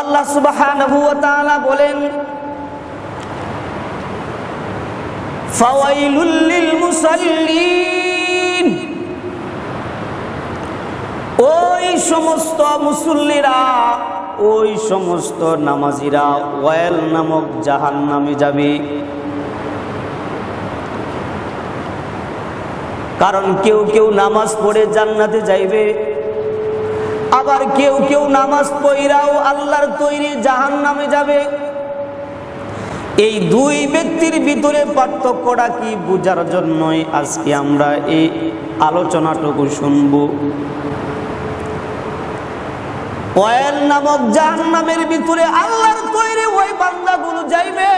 আল্লাহ তাআলা বলেন, ফাওয়াইলুল লিল মুসাল্লিন ওই সমস্ত মুসল্লিরা, ওই সমস্ত নামাজিরা ওয়েল নামক জাহান নামে যাবে। কারণ কেউ কেউ নামাজ পড়ে জান্নাতে যাইবে। আবার কেউ কেউ নামাজ পড়াও আল্লাহর তৈরি জাহান নামে যাবে। এই দুই ব্যক্তির ভিতরে পার্থক্যটা কি বোঝার জন্যই আজকে আমরা এই আলোচনাটুকু শুনব। ওয়েল নামক জাহান নামের ভিতরে আল্লাহর তৈরি ওই বান্দাগুলো যাইবে।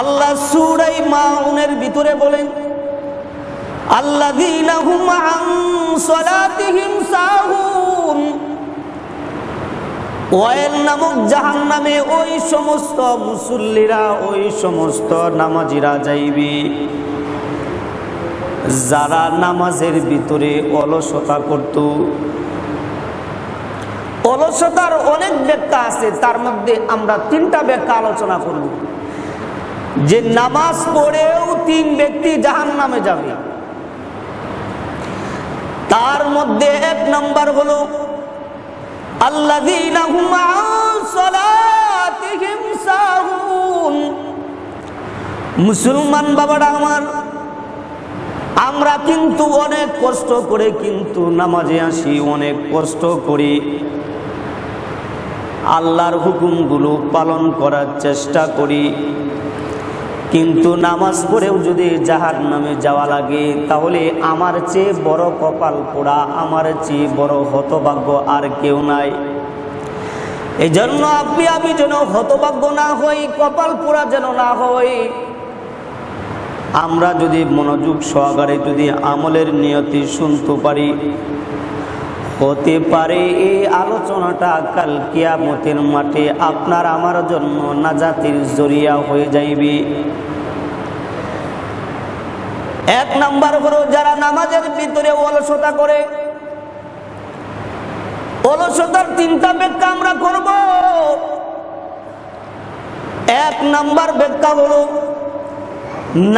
আল্লাহ সুরাই মাউনের ভিতরে বলেন সাহুন। ওয়েল নামক জাহান্নামে ওই সমস্ত মুসল্লিরা, ওই সমস্ত নামাজিরা যাইবে। যারা নামাজের ভিতরে অলসতা করত, অলসতার অনেক ব্যাখ্যা আছে, তার মধ্যে আমরা তিনটা ব্যাখ্যা আলোচনা করব। যে নামাজ পড়েও তিন ব্যক্তি জাহান নামে যাবে। তার মধ্যে এক নাম্বার হলো মুসলমান বাবারা আমার, আমরা কিন্তু অনেক কষ্ট করে কিন্তু নামাজে আসি, অনেক কষ্ট করি। আল্লাহর হুকুমগুলো পালন করার চেষ্টা করি। কিন্তু নামাজ পড়েও যদি জাহার নামে যাওয়া লাগে, তাহলে আমার চেয়ে বড় কপাল পোড়া, আমার চেয়ে বড় হতভাগ্য আর কেউ নাই। এই জন্য আপনি, আমি যেন হতভাগ্য না হই, কপাল পোড়া যেন না হই। আমরা যদি মনোযোগ সহকারে যদি আমলের নিয়তি শুনতে পারি হতে পারে এই আলোচনাটা কাল কিয়ামতের মাঠে আপনার আমার জন্য নাজাতির জরিয়া হয়ে যাইবে। এক নাম্বার হলো যারা নামাজের ভিতরে অলসতা করে, অলসতার তিনটা ব্যাখ্যা আমরা করব। এক নাম্বার ব্যাখ্যা হলো,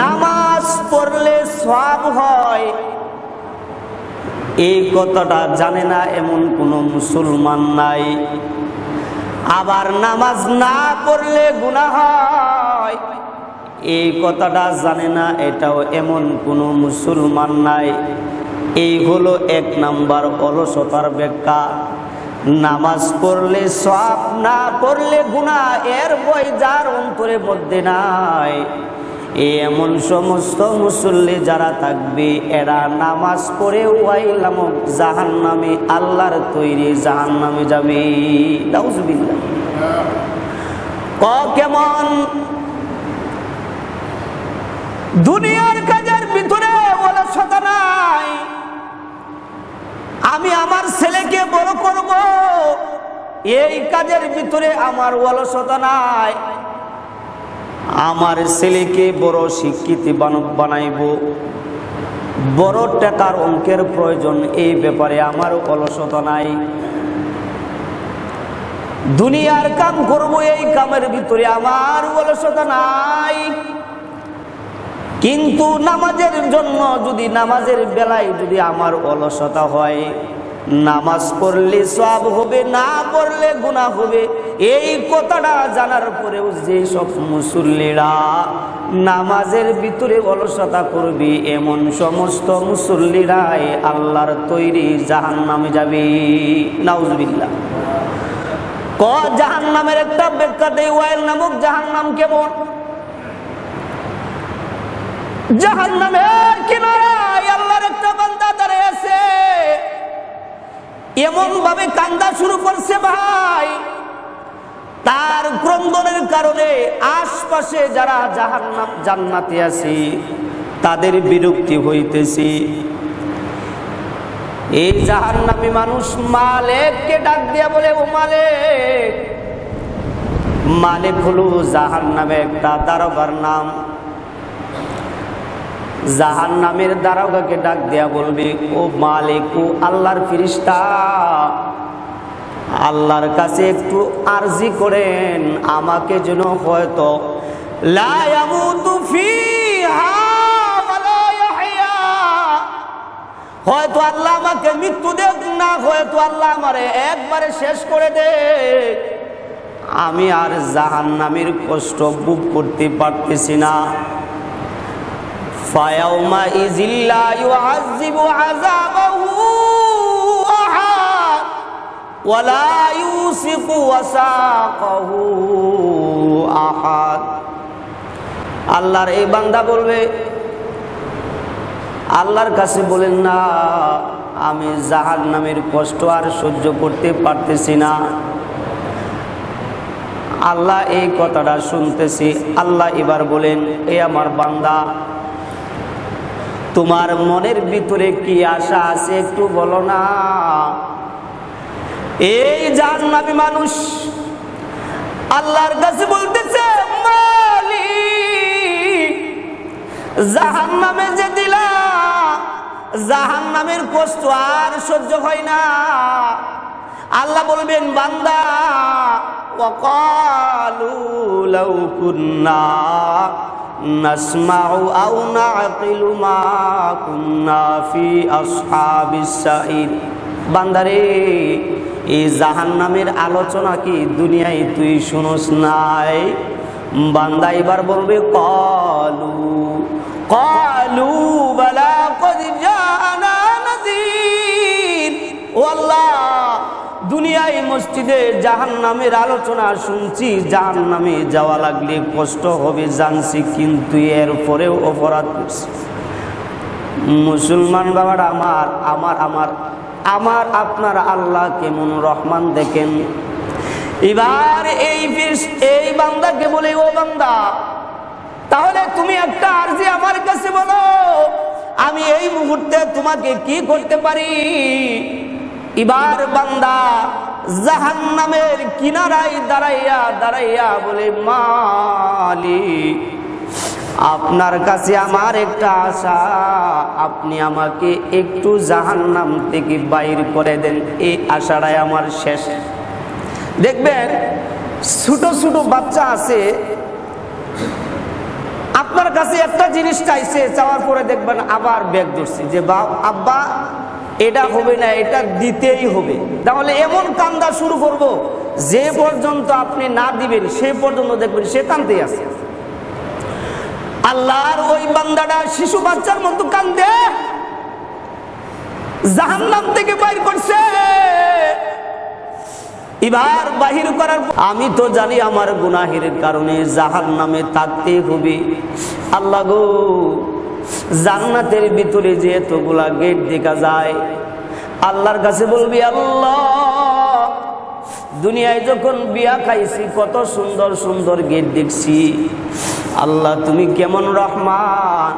নামাজ পড়লে সব হয়। এই কথাটা জানে না এমন কোনো মুসলমান নাই। আবার নামাজ না পড়লে গুণা হয়। এই কথাটা জানে না এটাও এমন কোনো মুসলমান নাই। এই হলো এক নাম্বার অলসতার ব্যাখ্যা। নামাজ পড়লে সব না পড়লে গুণা এর বই যার অন্তরের মধ্যে নাই। এমন সমস্ত মুসল্লি যারা থাকবে, এরা নামাজ পড়ে ওয়াইলামক জাহান নামে আল্লাহর তৈরি জাহান নামে যাবে ক কেমন? দুনিয়ার কাজের ভিতরে অলসতা নাই। আমি আমার ছেলেকে বড় করব, এই কাজের ভিতরে আমার অলসতা নাই। আমার ছেলেকে বড় শিক্ষিত বানাইব। বড় টাকার অঙ্কের প্রয়োজন, এই ব্যাপারে আমার অলসতা নাই। দুনিয়ার কাম করব এই কামের ভিতরে আমার অলসতা নাই। কিন্তু নামাজের জন্য যদি, নামাজের বেলায় যদি আমার অলসতা হয়, নামাজ পড়লে সব হবে, না পড়লে গুণা হবে এই কথাটা জানার পরেও যে সব মুসল্লিরা নামাজের ভিতরে অলসতা করবে, এমন সমস্ত মুসল্লিরাই আল্লাহর তৈরি জাহান নামে যাবে। নাউজবিল্লা ক জাহান নামের একটা ব্যাখ্যা দেয় ওয়াইল নামক জাহান নাম কেমন? জাহান নামের কিনারায় আল্লাহর একটা বান্দা দাঁড়িয়ে আছে। এমন ভাবে কান্দা শুরু করছে ভাই। তার ক্রন্দনের কারণে আশপাশে যারা জাহান্নাম, জান্নাতে আছে, তাদের বিরক্তি হইতেছি। এই জাহান্নামী মানুষ মালেককে ডাক দিয়া বলে, ও মালেক, মালিক হলো জাহান্নামে একটা দারোগার নাম। জাহান নামের দারোগাকে ডাক দেয়া বলবে, ও মালিক, ও আল্লাহর ফিরিস্তা আল্লাহর কাছে একটু আরজি করেন, আমাকে যেন হয়তো। হয়তো আল্লাহ আমাকে মৃত্যু দেখ না, হয়তো আল্লাহ আমারে একবারে শেষ করে দে আমি আর জাহান নামের কষ্ট বুক করতে পারতেছি না ফায়াউমা ইজিল্লা ইউআযিবু আযাবাহু আল্লাহর এই বান্দা বলবে, আল্লাহর কাছে বলেন, না, আমি জাহান নামের কষ্ট আর সহ্য করতে পারতেছি না। আল্লাহ এই কথাটা শুনতেছি। আল্লাহ এবার বলেন, এ আমার বান্দা, তোমার মনের ভিতরে কি আশা আছে একটু বলো না। এই জাহান্নামী মানুষ আল্লাহর কাছে বলতেছে মালিক জাহান নামে যে দিলা জাহান নামের কষ্ট আর সহ্য হয় না আল্লাহ বলবেন বান্দা وقالوا لو كنا نسمع أو نعقل ما كنا في أصحاب السعير বান্দারে, এই জাহান নামের আলোচনা কি দুনিয়ায় তুই শুনোস নাই? বান্দা এবার বলবে, কলু কলু বালা জানা নদীর আল্লাহ, দুনিয়ায় মসজিদে জাহান নামের আলোচনা শুনছি জাহান নামে যাওয়া লাগলে কষ্ট হবে জানছি, কিন্তু এরপরেও অপরাধ করছি। মুসলমান বাবার, আমার আমার আমার আমার আপনার আল্লাহ কেমন রহমান দেখেন। এবার এই এই বান্দাকে বলে, ও বান্দা, তাহলে তুমি একটা আর্জি আমার কাছে বলো, আমি এই মুহূর্তে তোমাকে কি করতে পারি? এবার বান্দা জাহান্নামের কিনারায় দাঁড়াইয়া দাঁড়াইয়া বলে, মালিক আপনার কাছে আমার একটা আশা। আপনি আমাকে একটু জাহান্নাম থেকে বাইর করে দেন। এই আশাটাই আমার শেষ। দেখবেন, ছোট ছোট বাচ্চা আছে। আপনার কাছে একটা জিনিস চাইছে, চাওয়ার পরে দেখবেন আবার ব্যাগ ধরছি যে বা আব্বা, এটা হবে না, এটা দিতেই হবে। তাহলে এমন কান্দা শুরু করব, যে পর্যন্ত আপনি না দিবেন, সে পর্যন্ত দেখবেন সে কান্দতেই আছে। আল্লাহর ওই বান্দাটা শিশু বাচ্চার মতো কান্দে। জাহান্নাম থেকে বাইর করছে। এবার বাহির করার আমি তো জানি আমার গুনাহের কারণে জাহান নামে থাকতে হবে। আল্লাহ গো, জান্নাতের ভিতরে যে এতগুলা গেট দেখা যায়, আল্লাহর কাছে বলবি, আল্লাহ। দুনিয়ায় যখন বিয়া খাইছি, কত সুন্দর সুন্দর গেট দেখছি। আল্লাহ, তুমি কেমন রহমান?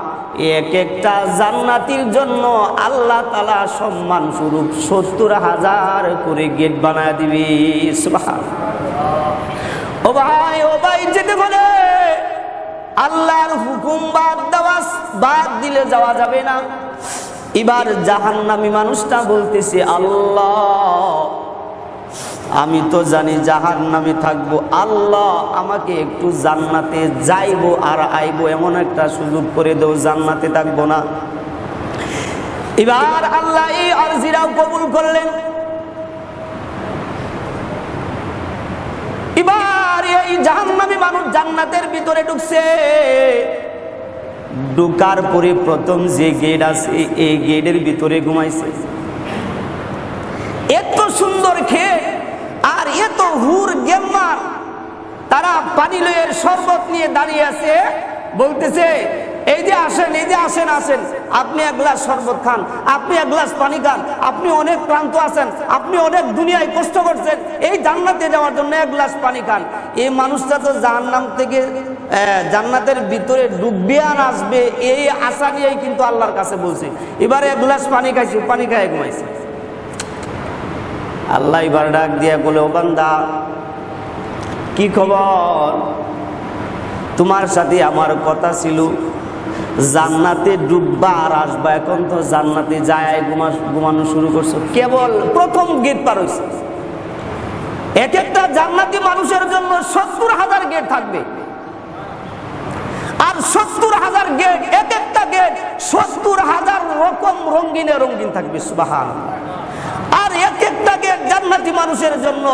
এক একটা জান্নাতির জন্য আল্লাহ তালা সম্মান স্বরূপ সত্তর হাজার করে গেট বানায় দিবি। ও ভাই ও ভাই, যেতে বলে আল্লাহর হুকুম বাদ দেওয়া, বাদ দিলে যাওয়া যাবে না। এবার জাহান্নামী মানুষটা বলতেছে, আল্লাহ আমি তো জানি জাহান নামে থাকব। আল্লাহ আমাকে একটু জান্নাতে যাইবো আর আইবো এমন একটা সুযোগ করে দেও, জান্নাতে থাকব না। এবার আল্লাহ আরজিরাও কবুল করলেন। এবার এই জাহান্নামী মানুষ জান্নাতের ভিতরে ঢুকছে। ঢুকার পরে প্রথম যে গেট আছে, এই গেটের ভিতরে ঘুমাইছে। এত সুন্দর খেয়ে আর এত হুর গেম্মার তারা পানি লয়ের শরবত নিয়ে দাঁড়িয়ে আছে, বলতেছে, এই যে আসেন, এই যে আসেন আসেন, আপনি এক গ্লাস শরবত খান, আপনি এক গ্লাস পানি খান, আপনি অনেক ক্লান্ত আছেন, আপনি অনেক দুনিয়ায় কষ্ট করছেন, এই জান্নাতে যাওয়ার জন্য এক গ্লাস পানি খান। এই মানুষটা তো জাহান্নাম থেকে জান্নাতের ভিতরে ডুববে আর আসবে, এই আশা নিয়েই কিন্তু আল্লাহর কাছে বলছে। এবারে এক গ্লাস পানি খাইছি, পানি খাই ঘুমাইছে। আল্লাহ এবার ডাক দিয়া বলে, ও বান্দা, কি খবর? তোমার সাথে আমার কথা ছিল। জান্নাতে ডুববা আর আসবা, এখন তো জান্নাতে যায় ঘুমা ঘুমানো শুরু করছ। কেবল প্রথম গেট পার এক একটা জান্নাতি মানুষের জন্য সত্তর হাজার গেট থাকবে। আর সত্তর হাজার গেট, এক একটা গেট সত্তর হাজার রকম রঙিনে রঙিন থাকবে সুবাহান আর এক একটা গেট জান্নাতি মানুষের জন্য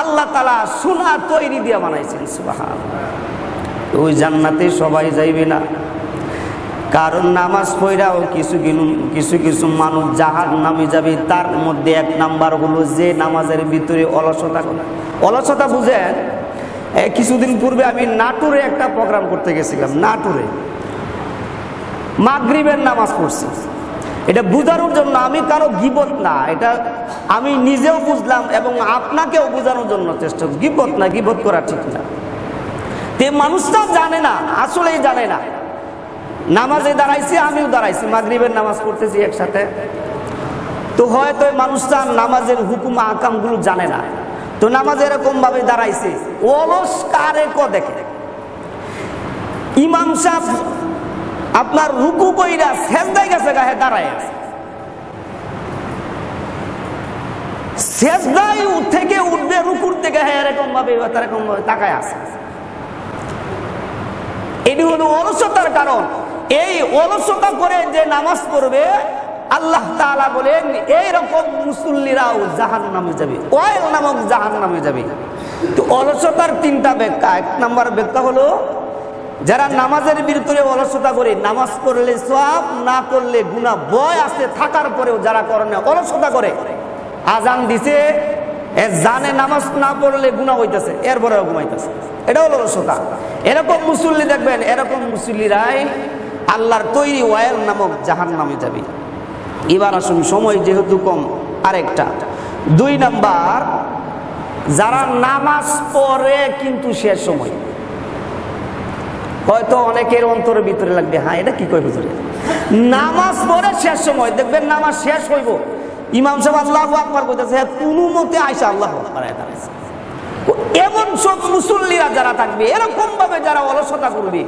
আল্লাহ তালা সোনা তৈরি দিয়ে বানাইছেন সুবাহান ওই জান্নাতে সবাই যাইবে না। কারণ নামাজ পড়াও কিছু কিছু কিছু মানুষ জাহাজ নামে যাবে, তার মধ্যে এক নাম্বার হলো যে নামাজের ভিতরে অলসতা অলসতা বুঝেন কিছুদিন পূর্বে আমি নাটুরে একটা প্রোগ্রাম করতে গেছিলাম, নাটুরে। মাগরিবের নামাজ পড়ছি। এটা বুঝানোর জন্য আমি কারও গিবত না। এটা আমি নিজেও বুঝলাম এবং আপনাকেও বোঝানোর জন্য চেষ্টা গিবত না, গিবত করা ঠিক না। তে মানুষটা জানে না, আসলেই জানে না। নামাজে দাঁড়াইছি, আমিও দাঁড়াইছি, মাগরিবের নামাজ পড়তেছি একসাথে। তো হয়তো মানুষটা নামাজের হুকুম, আকামগুলো জানে না। তো নামাজ এরকম ভাবে দাঁড়াইছে। অলস কারে ক দেখে? ইমাম সাহেব আপনার রুকু কইরা সেজদায় গেছে গায়ে দাঁড়ায় আছে। সেজদায় থেকে উঠবে রুকুর থেকে হ্যাঁ এরকম ভাবে এরকম ভাবে তাকায় আছে। এটি হলো অলসতার কারণ। এই অলসতা করে যে নামাজ পড়বে, আল্লাহ তাআলা বলেন, এইরকম মুসল্লিরাও জাহান নামে যাবে। ওয়েল নামক জাহান নামে যাবে। তো অলসতার তিনটা ব্যাখ্যা, এক নাম্বার ব্যাখ্যা হলো যারা নামাজের বিরুদ্ধে অলসতা করে নামাজ পড়লে সব না করলে গুণা বয় আছে, থাকার পরেও যারা করে না, অলসতা করে। আজান দিছে জানে নামাজ না পড়লে গুণা হইতেছে, এরপরেও ঘুমাইতেছে। এটা হলো অলসতা। এরকম মুসল্লি দেখবেন, এরকম মুসল্লিরাই আল্লাহর তৈরি ওয়াইল নামক জাহান নামে যাবে। এবার আসুন, সময় যেহেতু কম, আরেকটা। দুই নাম্বার, যারা নামাজ পড়ে কিন্তু শেষ সময়। হয়তো অনেকের অন্তরের ভিতরে লাগবে হ্যাঁ এটা কি কই হুজুরে? নামাজ পড়ে শেষ সময় দেখবেন নামাজ শেষ হইব। ইমাম সাহেব আল্লাহ আকবার কইতেছে হ্যাঁ, কোনো মতে আয়সা আল্লাহ। এমন সব মুসল্লিরা যারা থাকবে এরকম ভাবে যারা অলসতা করবে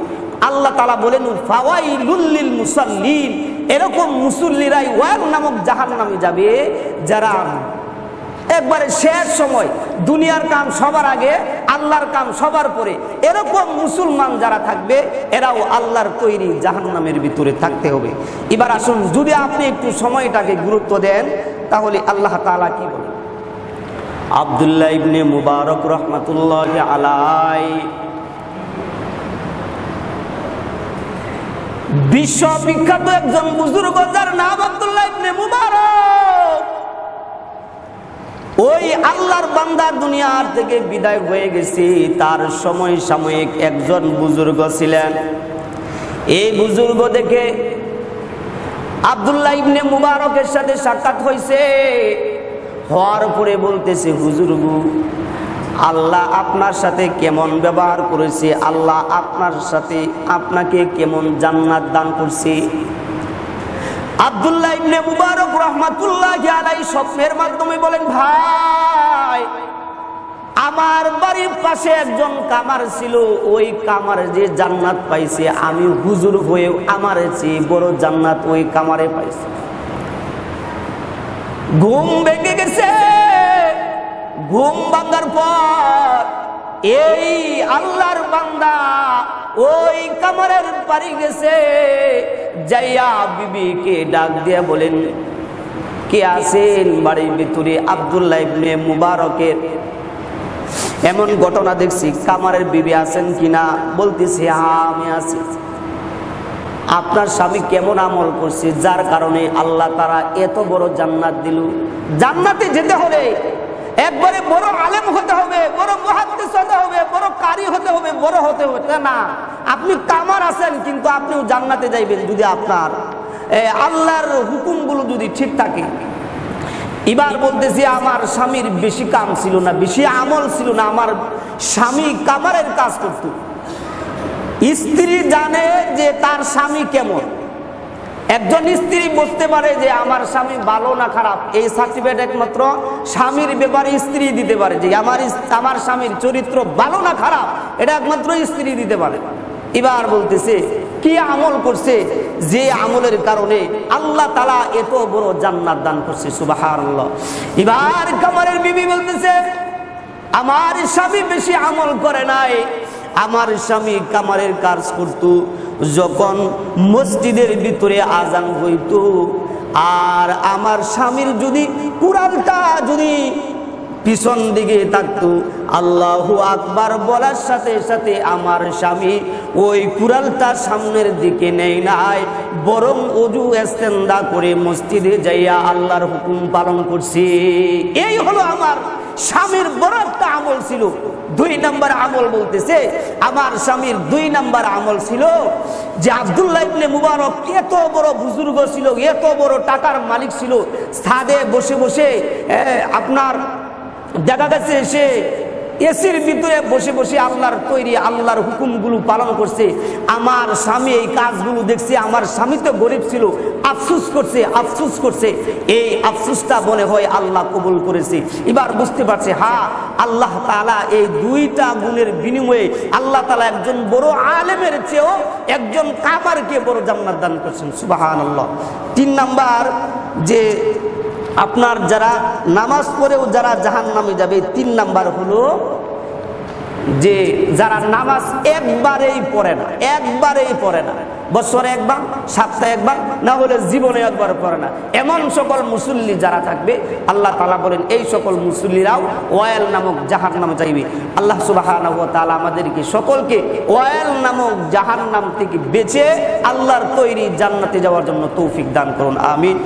আল্লাহ তালা বলেন ফাওয়াইলুল্লিল মুসাল্লিন। এরকম মুসল্লিরাই ওয়াল নামক জাহান নামে যাবে যারা একবারে শেষ সময় দুনিয়ার কাম সবার আগে আল্লাহর কাম সবার পরে। এরকম মুসলমান যারা থাকবে এরাও আল্লাহর তৈরি জাহান্নামের ভিতরে থাকতে হবে। এবার আসুন যদি আপনি একটু সময়টাকে গুরুত্ব দেন তাহলে আল্লাহ তাআলা কি বলেন? আবদুল্লাহ ইবনে মুবারক রহমাতুল্লাহ আলাই বিশ্ববিখ্যাত একজন বুজুর্গ যার নাম আবদুল্লাহ ইবনে মুবারক। ওই আল্লাহর বান্দা দুনিয়ার থেকে বিদায় হয়ে গেছি। তার সময় সাময়িক একজন বুজুর্গ ছিলেন। এই বুজুর্গ দেখে আবদুল্লাহ ইবনে মুবারকের সাথে সাক্ষাৎ হয়েছে হওয়ার পরে বলতেছে হুজুরগু আল্লাহ আপনার সাথে কেমন ব্যবহার করেছে? আল্লাহ আপনার সাথে আপনাকে কেমন জান্নাত দান করছে? আব্দুল্লাহ ইবনে মুবারক রহমাতুল্লাহ আলাই স্বপ্নের মাধ্যমে বলেন, ভাই, আমার বাড়ির পাশে একজন কামার ছিল। ওই কামার যে জান্নাত পাইছে, আমি হুজুর হয়ে আমার চেয়ে বড় জান্নাত ওই কামারে পাইছে। ঘুম ভেঙে গেছে। ঘুম ভাঙার পর এই আল্লাহর বান্দা ওই কামারের বাড়ি গেছে। যাইয়া বিবিকে ডাক দিয়ে বলেন, কে আছেন বাড়ির ভিতরে আবদুল্লাহ ইবনে মুবারকের? এমন ঘটনা দেখছি, কামারের বিবি আছেন কিনা? বলতেছি হ্যাঁ আমি আছি। আপনার স্বামী কেমন আমল করছে? যার কারণে আল্লাহ তারা এত বড় জান্নাত দিল। জান্নাতে যেতে হলে একবারে বড় আলেম হতে হবে, বড় মহাদ্দেশ হতে হবে, বড় কারি হতে হবে, বড় হতে হবে না। আপনি কামার আছেন, কিন্তু আপনিও জান্নাতে যাইবেন যদি আপনার আল্লাহর হুকুমগুলো যদি ঠিক থাকে। এবার বলতেছি, আমার স্বামীর বেশি কাম ছিল না, বেশি আমল ছিল না, আমার স্বামী কামারের কাজ করতো। স্ত্রী জানে যে তার স্বামী কেমন। একজন স্ত্রী বুঝতে পারে যে আমার স্বামী ভালো না খারাপ, এই সার্টিফিকেট একমাত্র স্বামীর ব্যাপারে স্ত্রী দিতে পারে যে আমার আমার স্বামীর চরিত্র ভালো না খারাপ, এটা একমাত্র স্ত্রী দিতে পারে। এবার বলতেছে, কি আমল করছে? যে আমলের কারণে আল্লাহ তালা এত বড় জান্নাত দান করছে সুবাহ এবার কামারের বিবি বলতেছে, আমার স্বামী বেশি আমল করে নাই, আমার স্বামী কামারের কাজ করত যখন মসজিদের ভিতরে আজান হইত, আর আমার স্বামীর যদি কুড়ালটা যদি পিছন দিকে থাকতো, আল্লাহ আকবার বলার সাথে সাথে আমার স্বামী ওই কুড়ালটা সামনের দিকে নেই নাই, বরং অজু এস্তেন্দা করে মসজিদে যাইয়া আল্লাহর হুকুম পালন করছি। এই হলো আমার স্বামীর বড় একটা আমল ছিল। দুই নাম্বার আমল বলতেছে, আমার স্বামীর দুই নাম্বার আমল ছিল যে আবদুল্লাহ ইবনে মুবারক এত বড় বুজুর্গ ছিল, এত বড় টাকার মালিক ছিল, ছাদে বসে বসে আপনার দেখা গেছে সে এসির ভিতরে বসে বসে আল্লাহর তৈরি, আল্লাহর হুকুমগুলো পালন করছে। আমার স্বামী এই কাজগুলো দেখছে, আমার স্বামী তো গরিব ছিল, আফসুস করছে আফসুস করছে। এই আফসুসটা মনে হয় আল্লাহ কবুল করেছে। এবার বুঝতে পারছে, হা, আল্লাহ তালা এই দুইটা গুণের বিনিময়ে আল্লাহ তালা একজন বড় আলেমের চেয়েও একজন কাবারকে বড় জান্নাত দান করছেন। সুবাহান আল্লাহ তিন নাম্বার, যে আপনার যারা নামাজ পড়েও যারা জাহান নামে যাবে, তিন নাম্বার হলো যে যারা নামাজ একবারেই পড়ে না, একবারেই পড়ে না, বছরে একবার, সপ্তাহে একবার, না হলে জীবনে একবার পড়ে না। এমন সকল মুসল্লি যারা থাকবে, আল্লাহ তালা বলেন, এই সকল মুসল্লিরাও ওয়াল নামক জাহান নাম চাইবে আল্লাহ সুবাহ তালা আমাদেরকে সকলকে ওয়াল নামক জাহান নাম থেকে বেঁচে আল্লাহর তৈরি জান্নাতে যাওয়ার জন্য তৌফিক দান করুন, আমিন।